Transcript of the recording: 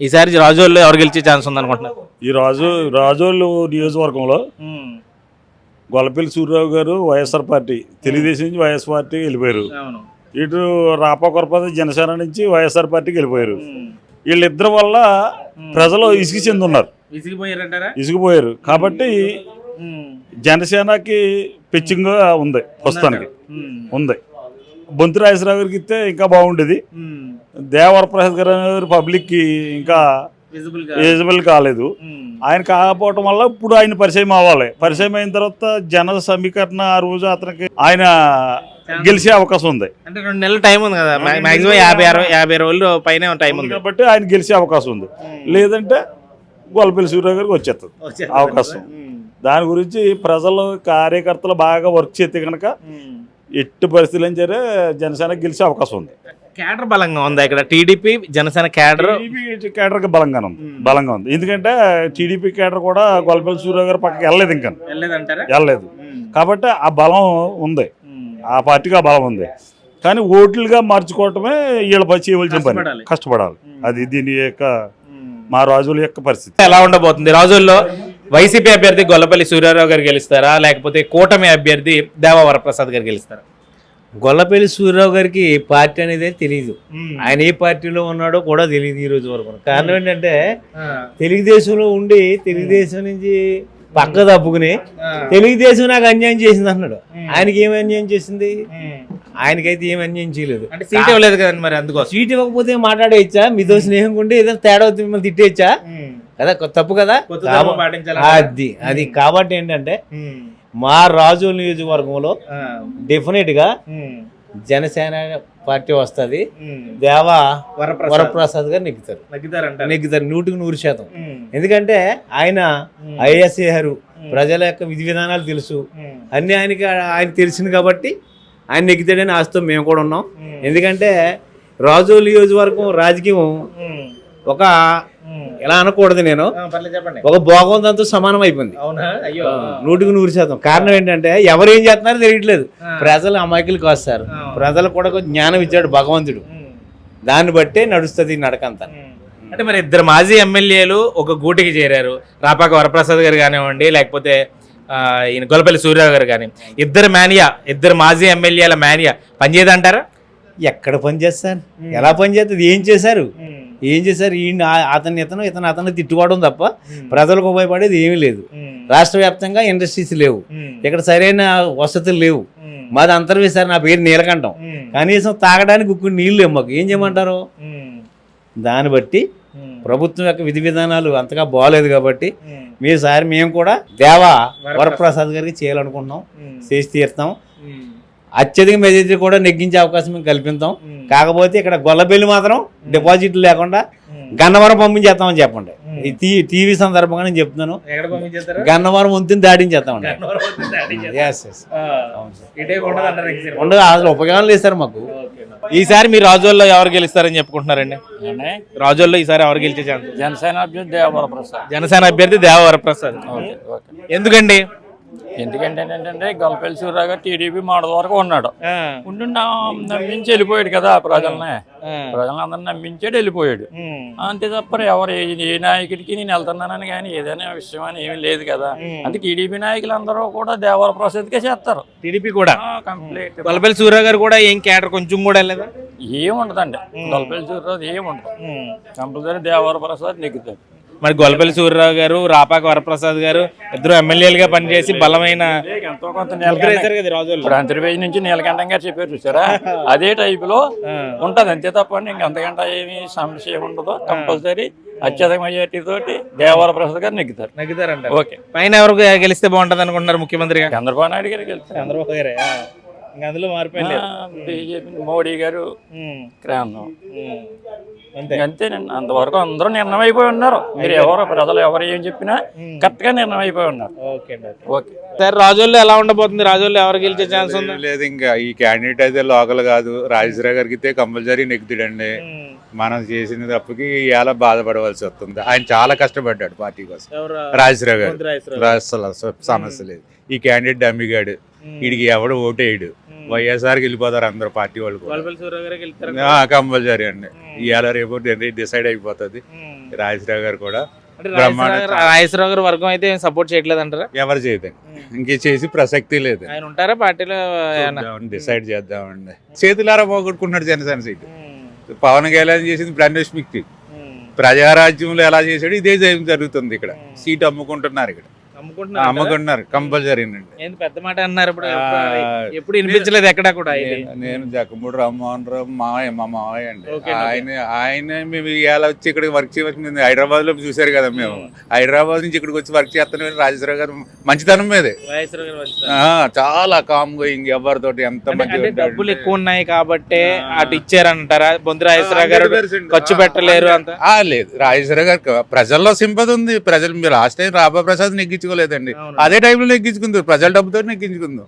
ఈసారి రాజోల్లో ఎవరు గెలిచే ఛాన్స్ ఉంది అనుకుంటున్నారు? ఈ రాజు రాజోళ్ళు నియోజకవర్గంలో గొల్లపల్లి సూర్యరావు గారు వైఎస్ఆర్ పార్టీ. తెలుగుదేశం నుంచి వైఎస్ పార్టీ వెళ్ళిపోయారు. ఇటు రాపాకొరపతి జనసేన నుంచి వైఎస్ఆర్ పార్టీకి వెళ్ళిపోయారు. వీళ్ళిద్దరి వల్ల ప్రజలు ఇసుగు చెందున్నారు. ఇసుగుపోయారు కాబట్టి జనసేనకి పిచ్చింగ్గా ఉంది ప్రస్తుతానికి. ఉంది. బొంతి రాజేశ్వరరావు గారికి ఇస్తే ఇంకా బాగుండేది. దేవరప్రసాద్ గారు పబ్లిక్కి ఇంకా విజిబుల్ కాలేదు. ఆయన కాకపోవటం వల్ల ఇప్పుడు ఆయన పరిచయం అవ్వాలి. పరిచయం అయిన తర్వాత జన సమీకరణ ఆ రోజు అతనికి ఆయన గెలిచే అవకాశం ఉంది. అంటే రెండు నెలల టైం ఉంది కదా. మాక్సిమం యాభై అరవై యాభై రోజులు పైన టైం ఉంది. కాబట్టి ఆయన గెలిచే అవకాశం ఉంది. లేదంటే గొల్లపల్లి సూర్యరావు గారికి వచ్చేస్తుంది అవకాశం. దాని గురించి ప్రజలు కార్యకర్తలు బాగా వర్క్ చేస్తే కనుక ఎట్టి పరిస్థితులు సరే జనసేన గెలిచే అవకాశం ఉంది. క్యాడర్ బలంగా ఉంది ఇక్కడ? TDP Janasena cadre? టీడీపీ కేడర్కి బలంగా ఉంది. బలంగా ఉంది. ఎందుకంటే టీడీపీ కేడర్ కూడా గొల్లపల్లి సూర్యరావు గారు పక్కకి వెళ్ళలేదు ఇంకా. వెళ్ళలేదు. కాబట్టి ఆ బలం ఉంది. ఆ పార్టీకి ఆ బలం ఉంది. కానీ ఓట్లుగా మార్చుకోవటమే వీళ్ళ పని చేయవలసిన పని కష్టపడాలి. కష్టపడాలి. అది దీని యొక్క మా రాజుల యొక్క పరిస్థితి. ఎలా ఉండబోతుంది? రాజుల్లో వైసీపీ అభ్యర్థి గొల్లపల్లి సూర్యారావు గారు గెలుస్తారా? లేకపోతే కూటమి అభ్యర్థి దేవ వరప్రసాద్ గారు గెలుస్తారా? గొల్లపల్లి సూర్యరావు గారికి పార్టీ అనేది తెలియదు ఆయన ఏ పార్టీలో ఉన్నాడో కూడా తెలియదు ఈ రోజు వరకు. కారణం ఏంటంటే తెలుగుదేశంలో ఉండి తెలుగుదేశం నుంచి పక్క తప్పుకుని తెలుగుదేశం నాకు అన్యాయం చేసింది అన్నాడు. ఆయనకి ఏమి అన్యాయం చేసింది? ఆయనకైతే ఏమి అన్యాయం చేయలేదు. అంటే సీట్ ఇవ్వలేదు కదండి మరి అందుకోసం. సీట్ ఇవ్వకపోతే మాట్లాడేయచ్చా? మీతో స్నేహం ఉంటే ఏదైనా తేడా మిమ్మల్ని తిట్టేయచ్చా? కదా? తప్పు కదా? అది అది కాబట్టి ఏంటంటే మా రాజు నియోజకవర్గంలో డెఫినెట్గా జనసేన పార్టీ వస్తుంది. దేవ వరప్రసాద్. గారు నెగ్గుతారు. నెగ్గుతారు నూటికి నూరు శాతం. ఎందుకంటే ఆయన ఐఎస్ గారు ప్రజల యొక్క విధి విధానాలు తెలుసు. అన్ని ఆయనకి ఆయన తెలిసింది కాబట్టి ఆయన నెగ్గుతాడని ఆశతో మేము కూడా ఉన్నాం. ఎందుకంటే రాజు నియోజకవర్గం రాజకీయం ఒక ఎలా అనకూడదు నేను. ఒక భోగవంతంతో సమానం అయిపోయింది. నూటికి నూరు శాతం. కారణం ఏంటంటే ఎవరు ఏం చేస్తున్నారో తెలియట్లేదు. ప్రజలు అమాయకులకు వస్తారు ప్రజలకు కూడా జ్ఞానం ఇచ్చాడు భగవంతుడు. దాన్ని బట్టే నడుస్తుంది ఈ నడకంతా అంటే మరి ఇద్దరు మాజీ ఎమ్మెల్యేలు ఒక గూటికి చేరారు. రాపాక వరప్రసాద్ గారు కానివ్వండి లేకపోతే ఈయన గొల్లపల్లి సూర్యరావు గారు కానీ. ఇద్దరు మేనియా ఇద్దరు మాజీ ఎమ్మెల్యేల మేనియా. పనిచేయదంటారా? ఎక్కడ పని చేస్తారు? ఎలా పని చేస్తుంది ఏం చేశారు? ఏం చేశారు? ఈ అతను ఇతను ఇతను అతను తిట్టుకోవడం తప్ప ప్రజలకు ఉపయోగపడేది ఏమీ లేదు. రాష్ట్ర వ్యాప్తంగా ఇండస్ట్రీస్ లేవు. ఇక్కడ సరైన వసతులు లేవు. మాది అంతర్వేశారు నా పేరు నీలకంఠం. కనీసం తాగడానికి ఉక్కు నీళ్ళు లేవు మాకు. ఏం చేయమంటారు? దాన్ని బట్టి ప్రభుత్వం యొక్క విధి విధానాలు అంతగా బాగలేదు కాబట్టి మీసారి మేము కూడా దేవా వరప్రసాద్. గారికి చేయాలనుకుంటున్నాం. చేసి తీరుతాం. అత్యధిక మెజారిటీ కూడా నెగ్గించే అవకాశం మేము కల్పిస్తాం కాకపోతే ఇక్కడ గొల్లబెల్లి మాత్రం డిపాజిట్ లేకుండా గన్నవరం పంపించేస్తామని చెప్పండి. ఈ టీ- టీవీ సందర్భంగా నేను చెప్తున్నాను. గన్నవరం వంతుని yes. ఉండదు అసలు ఉపయోగం లేదు సార్ మాకు. ఈసారి మీ రాజోల్లో ఎవరు గెలుస్తారని చెప్పుకుంటున్నారండి? రాజోల్లో ఈసారి ఎవరు గెలిచే ఛాన్స్? జనసేన అభ్యర్థి దేవరప్రసాద్. జనసేన అభ్యర్థి దేవ వరప్రసాద్ ఎందుకండి? ఎందుకంటే ఏంటంటే సూర్యరావు గారు టీడీపీ మోడల్ వరకు ఉన్నాడు. ఉండి నమ్మించి వెళ్ళిపోయాడు కదా ప్రజల్ని. ప్రజలందరినీ నమ్మించాడు వెళ్ళిపోయాడు. అంతే తప్ప ఎవరు ఏ- నాయకుడికి నేను వెళ్తున్నానని కానీ ఏదైనా విషయం అని ఏమీ లేదు కదా. అందుకే టీడీపీ నాయకులందరూ కూడా దేవర ప్రసాద్కే చేస్తారు. టీడీపీ కూడా. కంప్లీట్. గొల్లపల్లి సూర్యరావు గారు కూడా ఏం క్యాడర్ కొంచెం కూడా వెళ్ళదా ఏముండదండి. గొల్లపల్లి సూర్యరావు ఏముండదు. కంపల్సరీ దేవర ప్రసాద్ నెగ్గుతాడు. మరి గొల్లపల్లి సూర్యరావు గారు రాపాక వరప్రసాద్ గారు ఇద్దరు ఎమ్మెల్యేలుగా పనిచేసి బలమైన ఎంతో కొంత అంతర్వేది నుంచి నీలకంఠం గారు చెప్పారు చూసారా? అదే టైప్లో ఉంటది అంతే తప్ప ఇంక అంతకంటే ఏమి సమస్య ఉండదు. కంపల్సరీ అత్యధిక మెజార్టీ తోటి దేవర ప్రసాద్ గారు నెగ్గుతారు. నగ్గుతారంట ఓకే. పైన ఎవరు గెలిస్తే బాగుంటది అనుకుంటున్నారు ముఖ్యమంత్రిగా? చంద్రబాబు నాయుడు గారికి వెళ్తారు చంద్రబాబు గారే అందులో మార్పు బీజేపీ మోడీ గారు క్రాంతం అంతేనండి అంతవరకు అందరూ నిర్ణయం అయిపోయి ఉన్నారు. మీరు ఎవరు ప్రజలు ఎవరు ఏం చెప్పినా కరెక్ట్గా నిర్ణయం అయిపోయి ఉన్నారు. Okay okay. సార్ రాజోల్లో ఎలా ఉండబోతుంది? రాజోల్లో ఎవరు గెలిచే ఛాన్స్ ఉంది? లేదు ఇంకా ఈ క్యాండిడేట్ అయితే లోకల్ కాదు. రాజేశ్వరరావు గారికి అయితే కంపల్సరీ నెగ్గుతాడండి. మనం చేసిన తప్పుకి ఇవాళ బాధపడవలసి వస్తుంది. ఆయన చాలా కష్టపడ్డాడు పార్టీ కోసం. రాజేశ్వరరావు గారు. అసలు సమస్య లేదు. ఈ క్యాండిడేట్ డమ్మిగాడు. వీడికి ఎవడు ఓటేయడు. వైఎస్ఆర్కి వెళ్ళిపోతారు అందరు పార్టీ వాళ్ళు కంపల్సరీ అండి. ఇవాళ రేపు డిసైడ్ అయిపోతుంది. రాజశేఖర్ గారు కూడా రాజేశ్వరరావు గారు- వర్గం అయితే సపోర్ట్ చేయట్లేదు అంటారా ఎవరు చేయదండి. ఇంక చేసి ప్రసక్తి లేదు. ఆయన ఉంటారా పార్టీలో? డిసైడ్ చేద్దామండి. చేతులారా పోగొట్టుకున్నాడు జనసేన సీట్. పవన్ కళ్యాణ్ చేసింది బ్రాండ్ మిక్కి ప్రజారాజ్యంలో ఎలా చేశాడు ఇదే జరుగుతుంది ఇక్కడ. సీట్ అమ్ముకుంటున్నారు ఇక్కడ. అమ్ముకుంటున్నారా? అమ్ముకుంటున్నారు కంపల్సరీ అండి ఏంది పెద్ద మాట అన్నారు ఇప్పుడు? ఎప్పుడు వినిపించలేదు ఎక్కడ కూడా. నేను- జక్కమూడి రామ్మోహన్ రావు మావయ్య మా మావయ్య అండి. ఆయన ఆయన మేము ఇలా వచ్చి ఇక్కడ వర్క్ చేయవలసింది హైదరాబాద్లో చూసారు కదా మేము. హైదరాబాద్ నుంచి ఇక్కడికి వచ్చి వర్క్ చేస్తాను రాజేశ్వర గారు మంచితనం మీదే. రాజేశ్వరరావు చాలా కామ్ గోయింగ్ ఎవరితోటి ఎంత మంచిగా డబ్బులు. ఎక్కువ ఉన్నాయి కాబట్టి అటు ఇచ్చారంటారా? బొందు రాజేశ్వరరావు గారు 100% ఖర్చు పెట్టలేరు అంత? ఆ, లేదు. రాజేశ్వర గారు ప్రజల్లో సింపతి ఉంది. ప్రజలు మీరు లాస్ట్ టైం రాబా ప్రసాద్ నెగ్గించుకోలేదండి అవును. అదే టైంలో నెగ్గించుకుంది ప్రజల డబ్బుతో నెగ్గించుకుందాం